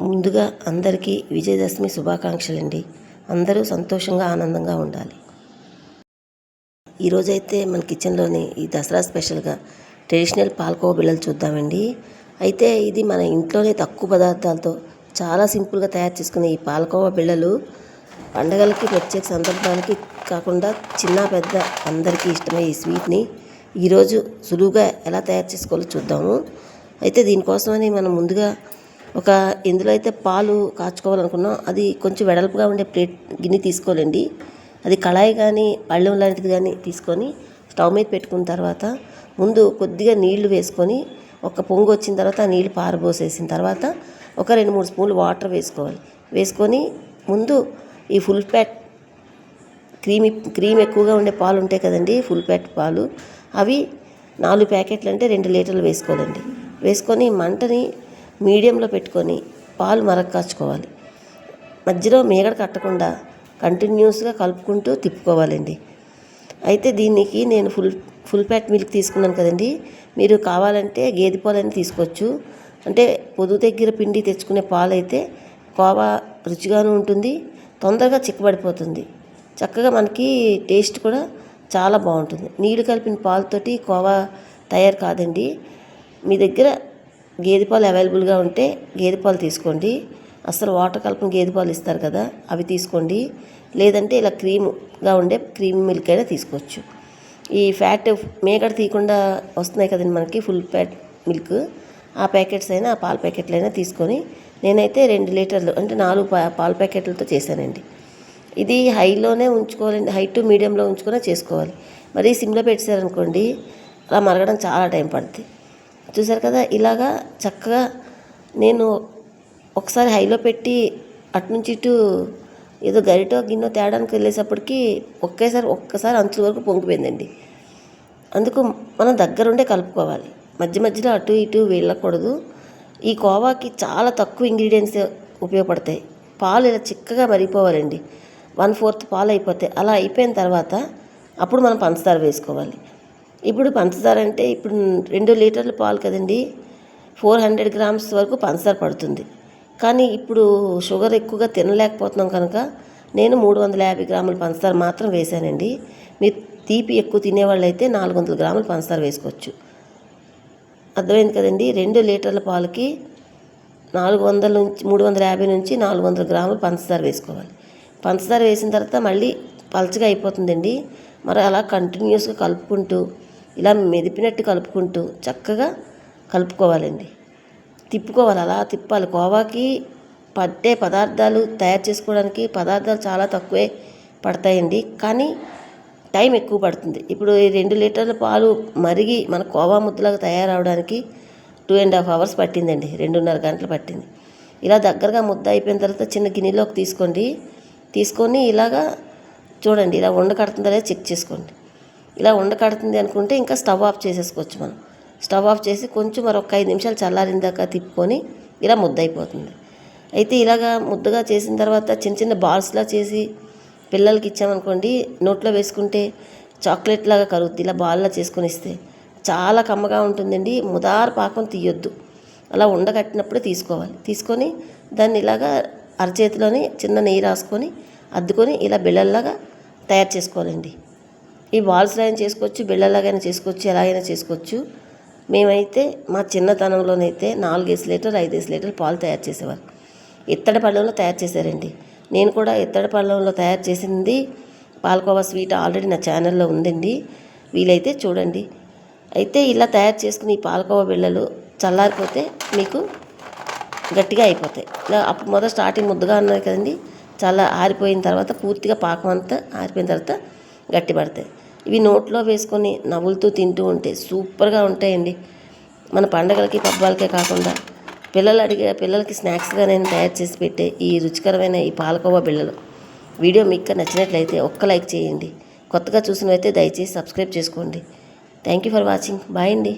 ముందుగా అందరికీ విజయదశమి శుభాకాంక్షలండి. అందరూ సంతోషంగా ఆనందంగా ఉండాలి. ఈరోజైతే మన కిచెన్లోని ఈ దసరా స్పెషల్గా ట్రెడిషనల్ పాలకోవ బిళ్ళలు చూద్దామండి. అయితే ఇది మన ఇంట్లోనే తక్కువ పదార్థాలతో చాలా సింపుల్గా తయారు చేసుకునే ఈ పాలకోవ బిళ్ళలు పండగలకి ప్రత్యేక సందర్భానికి కాకుండా చిన్న పెద్ద అందరికీ ఇష్టమే ఈ స్వీట్ని ఈరోజు సులువుగా ఎలా తయారు చేసుకోవాలో చూద్దాము. అయితే దీనికోసమని మనం ముందుగా ఒక ఇందులో అయితే పాలు కాచుకోవాలనుకున్నాం అది కొంచెం వెడల్పుగా ఉండే ప్లేట్ గిన్నె తీసుకోవాలండి. అది కళాయి కానీ పళ్ళెం లాంటిది కానీ తీసుకొని స్టవ్ మీద పెట్టుకున్న తర్వాత ముందు కొద్దిగా నీళ్ళు వేసుకొని ఒక పొంగు వచ్చిన తర్వాత ఆ నీళ్ళు పారబోసేసిన తర్వాత ఒక రెండు మూడు స్పూన్లు వాటర్ వేసుకోవాలి. వేసుకొని ముందు ఈ ఫుల్ ప్యాట్ క్రీమ్ క్రీమ్ ఎక్కువగా ఉండే పాలు ఉంటాయి కదండి ఫుల్ ప్యాట్ పాలు. అవి నాలుగు ప్యాకెట్లు అంటే రెండు లీటర్లు వేసుకోవాలండి. వేసుకొని మంటని మీడియంలో పెట్టుకొని పాలు మరగ కాచుకోవాలి. మధ్యలో మీగడ కట్టకుండా కంటిన్యూస్గా కలుపుకుంటూ తిప్పుకోవాలండి. అయితే దీనికి నేను ఫుల్ ఫుల్ ప్యాక్ మిల్క్ తీసుకున్నాను కదండి. మీరు కావాలంటే గేదె పాలని తీసుకోవచ్చు. అంటే పొదుగు దగ్గర పిండి తెచ్చుకునే పాలైతే కోవా రుచిగాను ఉంటుంది తొందరగా చిక్కబడిపోతుంది. చక్కగా మనకి టేస్ట్ కూడా చాలా బాగుంటుంది. నీళ్ళు కలిపిన పాలతోటి కోవా తయారు కాదండి. మీ దగ్గర గేదె పాలు అవైలబుల్గా ఉంటే గేదె పాలు తీసుకోండి. అసలు వాటర్ కలిపిన గేదె పాలు ఇస్తారు కదా అవి తీసుకోండి. లేదంటే ఇలా క్రీమ్గా ఉండే క్రీమ్ మిల్క్ అయినా తీసుకోవచ్చు. ఈ ఫ్యాట్ మేకడ తీయకుండా వస్తున్నాయి కదండి మనకి ఫుల్ ఫ్యాట్ మిల్క్. ఆ ప్యాకెట్స్ అయినా ఆ పాల ప్యాకెట్లు అయినా తీసుకొని నేనైతే రెండు లీటర్లు అంటే నాలుగు పాల ప్యాకెట్లతో చేశానండి. ఇది హైలోనే ఉంచుకోవాలండి హై టు మీడియంలో ఉంచుకొని చేసుకోవాలి. మరీ సిమ్లో పెట్టారనుకోండి అలా మరగడం చాలా టైం పడుతుంది చూసారు కదా ఇలాగా చక్కగా నేను ఒకసారి హైలో పెట్టి అటు నుంచి ఇటు ఏదో గరిటో గిన్నె తేడానికి వెళ్ళేసప్పటికి ఒకేసారి ఒక్కసారి అంచుల వరకు పొంగిపోయిందండి. అందుకు మనం దగ్గరుండే కలుపుకోవాలి. మధ్య మధ్యలో అటు ఇటు వెళ్ళకూడదు. ఈ కోవాకి చాలా తక్కువ ఇంగ్రీడియంట్స్ ఉపయోగపడతాయి. పాలు ఇలా చిక్కగా మరిగిపోవాలండి. వన్ ఫోర్త్ పాలు అయిపోతాయి అలా అయిపోయిన తర్వాత అప్పుడు మనం పంచదార వేసుకోవాలి. ఇప్పుడు పంచదార అంటే ఇప్పుడు రెండు లీటర్ల పాలు కదండి ఫోర్ హండ్రెడ్ గ్రామ్స్ వరకు పంచదార పడుతుంది. కానీ ఇప్పుడు షుగర్ ఎక్కువగా తినలేకపోతున్నాం కనుక నేను మూడు వందల యాభై గ్రాముల పంచదార మాత్రం వేశానండి. మీరు తీపి ఎక్కువ తినేవాళ్ళు అయితే నాలుగు వందల గ్రాముల పంచదార వేసుకోవచ్చు. అర్థమైంది కదండి? రెండు లీటర్ల పాలకి నాలుగు వందల నుంచి మూడు వందల యాభై నుంచి నాలుగు వందల గ్రాములు పంచదార వేసుకోవాలి. పంచదార వేసిన తర్వాత మళ్ళీ పలచగా అయిపోతుందండి. మరి అలా కంటిన్యూస్గా కలుపుకుంటూ ఇలా మెదిపినట్టు కలుపుకుంటూ చక్కగా కలుపుకోవాలండి. తిప్పుకోవాలి అలా తిప్పాలి. కోవాకి పట్టే పదార్థాలు తయారు చేసుకోవడానికి పదార్థాలు చాలా తక్కువే పడతాయండి. కానీ టైం ఎక్కువ పడుతుంది. ఇప్పుడు ఈ రెండు లీటర్ల పాలు మరిగి మన కోవా ముద్దలాగా తయారవడానికి టూ అండ్ హాఫ్ అవర్స్ పట్టిందండి. రెండున్నర గంటలు పట్టింది. ఇలా దగ్గరగా ముద్ద అయిపోయిన తర్వాత చిన్న గిన్నెలోకి తీసుకోండి. తీసుకొని ఇలాగా చూడండి ఇలా ఉండకడుతుందా లేదా చెక్ చేసుకోండి. ఇలా ఉండకడుతుంది అనుకుంటే ఇంకా స్టవ్ ఆఫ్ చేసేసుకోవచ్చు మనం. స్టవ్ ఆఫ్ చేసి కొంచెం మరొక ఐదు నిమిషాలు చల్లారిన దాకా తిప్పుకొని ఇలా ముద్ద అయిపోతుంది అయితే ఇలాగా ముద్దగా చేసిన తర్వాత చిన్న చిన్న బాల్స్లా చేసి పిల్లలకి ఇచ్చామనుకోండి నోట్లో వేసుకుంటే చాక్లెట్ లాగా కరుగుద్ది. ఇలా బాల్లా చేసుకొని ఇస్తే చాలా కమ్మగా ఉంటుందండి. ముదారు పాకం తీయొద్దు. అలా ఉండకట్టినప్పుడు తీసుకోవాలి. తీసుకొని దాన్ని ఇలాగా అరచేతిలోని చిన్న నెయ్యి రాసుకొని అద్దుకొని ఇలా బిళ్ళల్లాగా తయారు చేసుకోవాలండి. ఈ బాల్స్ అయినా చేసుకోవచ్చు బిళ్ళలాగైనా చేసుకోవచ్చు ఎలాగైనా చేసుకోవచ్చు. మేమైతే మా చిన్నతనంలోనైతే నాలుగేసి లీటర్ ఐదేసి లీటర్ పాలు తయారు చేసేవారు. ఇత్తడి పళ్ళెంలో తయారు చేశారండి. నేను కూడా ఇత్తడి పళ్ళెంలో తయారు చేసింది పాలకోవా స్వీట్ ఆల్రెడీ నా ఛానల్లో ఉందండి. వీలైతే చూడండి. అయితే ఇలా తయారు చేసుకుని ఈ పాలకోవా బిళ్ళలు చల్లారిపోతే మీకు గట్టిగా అయిపోతాయి. ఇలా అప్పుడు మొదట స్టార్టింగ్ ముద్దగా ఉన్నాయి కదండి. చాలా ఆరిపోయిన తర్వాత పూర్తిగా పాకం అంతా ఆరిపోయిన తర్వాత గట్టి పడతాయి ఇవి నోట్లో వేసుకొని నవ్వులుతూ తింటూ ఉంటే సూపర్గా ఉంటాయండి. మన పండగలకి పబ్బాలకే కాకుండా పిల్లలు అడిగే పిల్లలకి స్నాక్స్గా నేను తయారు చేసి పెట్టే ఈ రుచికరమైన ఈ పాలకోవా బిళ్ళలు. వీడియో మీకు నచ్చినట్లయితే ఒక్క లైక్ చేయండి. కొత్తగా చూసినవైతే దయచేసి సబ్స్క్రైబ్ చేసుకోండి. Thank you for watching. Bye అండి.